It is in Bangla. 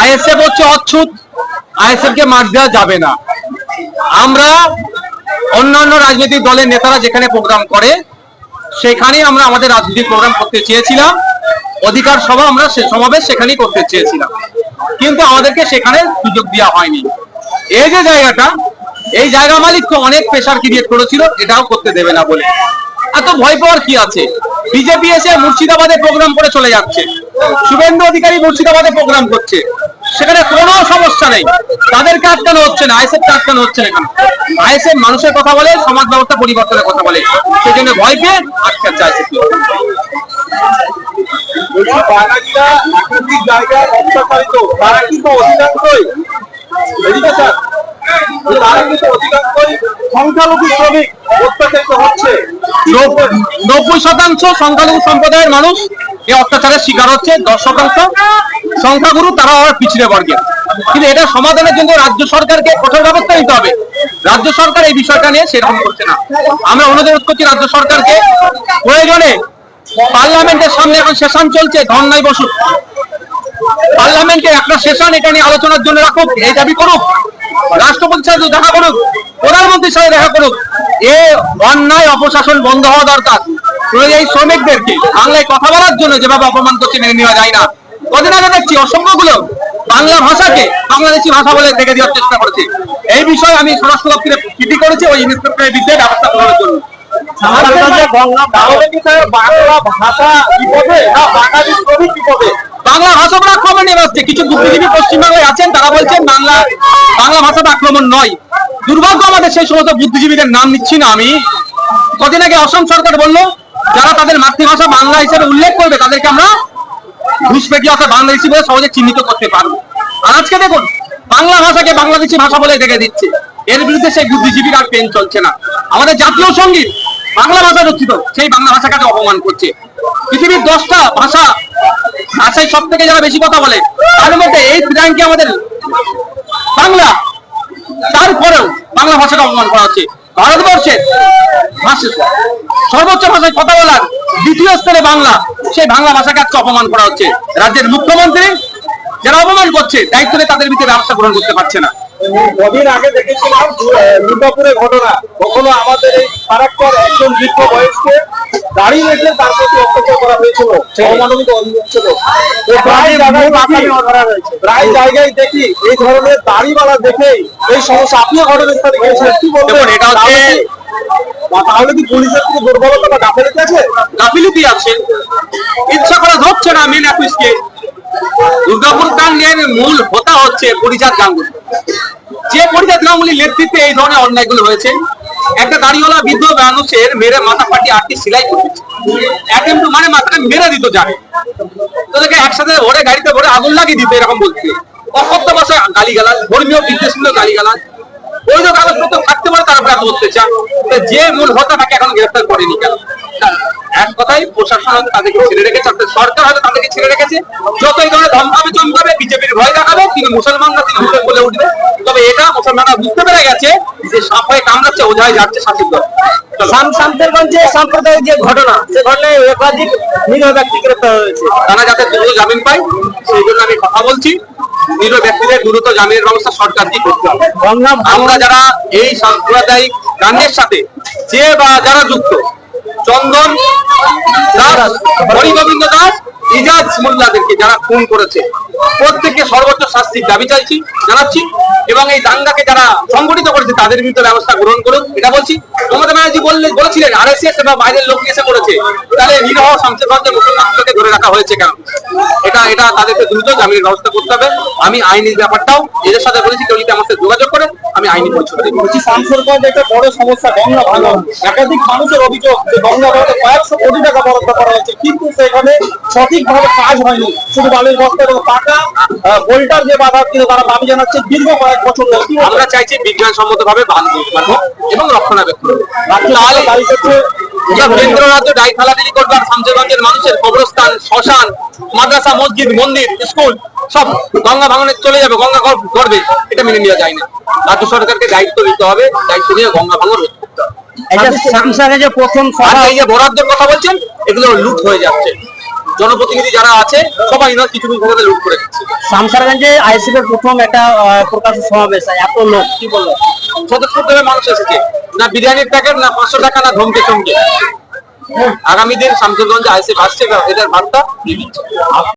আইএসএফ হচ্ছে অচ্ছুত, আইএসএফ কে মার দেওয়া যাবে না। আমরা অন্যান্য রাজনৈতিক দলের নেতারা যেখানে প্রোগ্রাম করে, সেখানেই আমরা আমাদের রাজনৈতিক প্রোগ্রাম করতে চেয়েছিলাম। অধিকার সভা আমরা সে সমাবেশ সেখানেই করতে চেয়েছিলাম। কিন্তু আমাদেরকে সেখানে সুযোগ দেওয়া হয়নি। এই যে জায়গাটা, এই জায়গা মালিক তো অনেক প্রেশার ক্রিয়েট করেছিল, এটাও করতে দেবে না বলে। এত ভয় পাওয়ার কি আছে? বিজেপি এসে মুর্শিদাবাদে প্রোগ্রাম করে চলে যাচ্ছে। শুভেন্দু অধিকারী মুর্শিদাবাদে প্রোগ্রাম করছে। সেখানে কোনো সমস্যা নেই। তাদেরকে আটকানো হচ্ছে না? আইএসএফ আটকানো হচ্ছে না কেন আইএসএফ মানুষের কথা বলে সমাজ ব্যবস্থা পরিবর্তনের কথা বলে। সেই জন্য ভয় পেয়ে আটকাচ্ছে আইএসএফ বলছি বাঙালিরা একাধিক জায়গায় অত্যাচারিত। তারা কিন্তু অধিকাংশই? স্যার, তারা কিন্তু অধিকাংশই সংখ্যালঘু শ্রমিক অত্যাচারিত হচ্ছে? নব্বই- নব্বই শতাংশ সংখ্যালঘু সম্প্রদায়ের মানুষ এই অত্যাচারের শিকার হচ্ছে দশ শতাংশ সংখ্যাগুরু তারা আবার পিছিয়ে বর্গের কিন্তু এটা সমাধানের জন্য রাজ্য সরকারকে কঠোর ব্যবস্থা নিতে হবে। রাজ্য সরকার এই বিষয়টা নিয়ে সেরকম করছে না। আমরা অনুরোধ করছি রাজ্য সরকারকে প্রয়োজনে পার্লামেন্টের সামনে এখন সেশন চলছে, ধর্নায় বসুক পার্লামেন্টে একটা সেশন, এটা নিয়ে আলোচনার জন্য রাখুক, এই দাবি করুক। রাষ্ট্রপতির সাথে দেখা করুক, প্রধানমন্ত্রীর সাথে দেখা করুক। এ অন্যায় অপশাসন বন্ধ হওয়া দরকার। এই শ্রমিকদেরকে। বাংলায় কথা বলার জন্য যেভাবে অপমান করছে মেনে নেওয়া যায় না। কদিন আগে দেখছি বাংলা ভাষাকে বাংলাদেশি ভাষা বলে দেখে দেওয়ার চেষ্টা করেছে। এই বিষয়ে আমি স্বরাষ্ট্র দপ্তরে চিঠি করেছি ওই ইন্সপেক্টরের বিরুদ্ধে ব্যবস্থা করার জন্য। বাংলা ভাষা আক্রমণ আসছে। কিছু বুদ্ধিজীবী আছেন তারা বলছেন বাংলা বাংলা ভাষাটা আক্রমণ নয়। দুর্ভাগ্য আমাদের সেই সমস্ত বুদ্ধিজীবীদের নাম নিচ্ছি না আমি। কদিন আগে অসম সরকার বলল যারা তাদের মাতৃভাষা বাংলা হিসেবে উল্লেখ করবে, তাদেরকে আমরা ঘুষপেটি অর্থাৎ বাংলাদেশি বলে সহজে চিহ্নিত করতে পারব। আর আজকে দেখুন, বাংলা ভাষাকে বাংলাদেশি ভাষা বলে দেখে দিচ্ছে। এর বিরুদ্ধে সেই বুদ্ধিজীবীর আর পেন চলছে না। আমাদের জাতীয় সংগীত বাংলা ভাষা রচিত, সেই বাংলা ভাষাকে অপমান করছে। পৃথিবীর দশটা ভাষা ভাষায় সব থেকে যারা বেশি কথা বলে, তার মধ্যে এই র্যাঙ্কে আমাদের বাংলা। তারপরেও বাংলা ভাষাটা অপমান করা হচ্ছে। ভারতবর্ষের সর্বোচ্চ ভাষায় কথা বলার দ্বিতীয় স্তরে বাংলা। সেই বাংলা ভাষাকে আজকে অপমান করা হচ্ছে। রাজ্যের মুখ্যমন্ত্রী যারা অপমান করছে, দায়িত্ব তাদের ভিতরে ব্যবস্থা গ্রহণ করতে পারছে না। কদিন আগে দেখেছিলাম দুর্গাপুরের ঘটনা। কখনো আমাদের এই ফারাক্কর একজন বৃদ্ধ বয়সকে দাঁড়িয়ে রেখে তার প্রতি অত্যাচার করা হয়েছিল। অমানবিক অঞ্চলে প্রায় জায়গায় প্রায় জায়গায় দেখি এই ধরনের দাড়িওয়ালা দেখেই এই সমস্যা আপনিও ঘটনাস্থলে গিয়েছিলেন। কি বলবেন এটা হচ্ছে- তাহলে কি- বা কি দুর্বলতা বা গাফিলতি আছে? গাফিলতি আছে। ইচ্ছা করে ধরছে না মেন অফিসকে। দুর্গাপুর কাণ্ডের মূল হোতা হচ্ছে পরিজাত গাঙ্গুলি। যে পরিজাত গাঙ্গুলির নেতৃত্বে এই ধরনের অন্যায়গুলো হয়েছে একটা দাড়িওয়ালা বৃদ্ধ মানুষের মেরে মাথা ফাটিয়ে আটটি সিলাই করেছে। মানে মাথাটা মেরে দিত যাবে তোদেরকে একসাথে ভরে গাড়িতে ভরে আগুন লাগিয়ে দিত এরকম বলছে অসত্য ধর্মীয় ওই কাগজপত্র থাকতে পারে যে মূল হতা তাকে এখন গ্রেফতার করেনি কেন? এক কথাই প্রশাসন তাদেরকে ছেড়ে রেখেছে, অর্থাৎ সরকার হয়তো তাদেরকে ছেড়ে রেখেছে। যত ধরনের ধমকাবে চমকাবে, বিজেপির ভয় দেখাবে, তিনি মুসলমানরা, তিনি বলে উঠবে। তবে বুঝতে পেরে গেছে যে সাপ কামড়াচ্ছে ওঝায় যাচ্ছে শাসক দল শামসামদেরগঞ্জে সাম্প্রদায়িক যে ঘটনা সে ঘটনায় একাধিক নিরীহ ব্যক্তি গ্রেপ্তার হয়েছে। তারা যাতে দ্রুত জামিন পায় সেই জন্য আমি কথা বলছি। নিরীহ ব্যক্তিদের দ্রুত জামিনের ব্যবস্থা সরকার কি করতে হবে? আমরা যারা এই সাম্প্রদায়িক সাথে যে বা যারা যুক্ত চন্দন দাস হরিগোবিন্দ দাস ইজাজ মোল্লাদেরকে যারা খুন করেছে প্রত্যেককে সর্বোচ্চ শাস্তির দাবি চাইছি, জানাচ্ছি, এবং এই দাঙ্গাকে যারা সংগঠিত করেছে, তাদের বিরুদ্ধে ব্যবস্থা গ্রহণ করুন, এটা বলছি। মমতা ব্যানার্জি বললে বলেছিলেন আর এস এস বা বাইরের লোক এসে করেছে। তাহলে নিরহ শামসেরগঞ্জের মুসলমানদেরকে ধরে রাখা হয়েছে কেন? এটা এটা তাদেরকে দ্রুত জামিনের ব্যবস্থা করতে হবে। আমি আইনের ব্যাপারটাও এদের সাথে বলেছি, কেউ যদি আমার সাথে যোগাযোগ করে আমি আইনি পরিষেবা দেবো বলছি শামসুরগঞ্জ একটা বড় সমস্যা গঙ্গা ভাঙন। একাধিক মানুষের অভিযোগ যে গঙ্গা কয়েকশো কোটি টাকা বরাদ্দ করা হয়েছে কিন্তু সেখানে সঠিকভাবে কাজ হয়নি। শুধু বালির বস্তা এবং পাকা বোল্টার যে বাধা তারা দাবি জানাচ্ছে দীর্ঘ কয়েক বছর আমরা চাইছি বিজ্ঞানসম্মত ভাবে বাঁধবো এবং রক্ষণাবেক্ষণ। তাহলে কেন্দ্র ডাই থালাদারি করবে আর শামসেরগঞ্জের মানুষের কবরস্থান শ্মশান মাদ্রাসা মসজিদ মন্দির স্কুল সব গঙ্গা ভাঙনে চলে যাবে গঙ্গা গর্বে এটা মেনে নেওয়া যায় না। রাজ্য সরকারকে দায়িত্ব নিতে হবে দায়িত্ব নিয়ে গঙ্গা ভাঙন শামসারে যে প্রথম এই যে বরাদ্দের কথা বলছেন এগুলো লুট হয়ে যাচ্ছে। জনপ্রতিনিধি যারা আছে সবাই না কিছু কিছু লুট করে দিচ্ছে। শামসারগঞ্জে আইসিপি এর প্রথম একটা প্রকাশ সমাবেশ এত লোক কি বলল স্বতঃস্ফূর্তভাবে মানুষ এসেছে। না বিরিয়ানির প্যাকেট না পাঁচশো টাকা না ধমকে চমকে আগামী দিন শামসুরগঞ্জে আইসে আসছে এটার দিয়ে দিচ্ছে।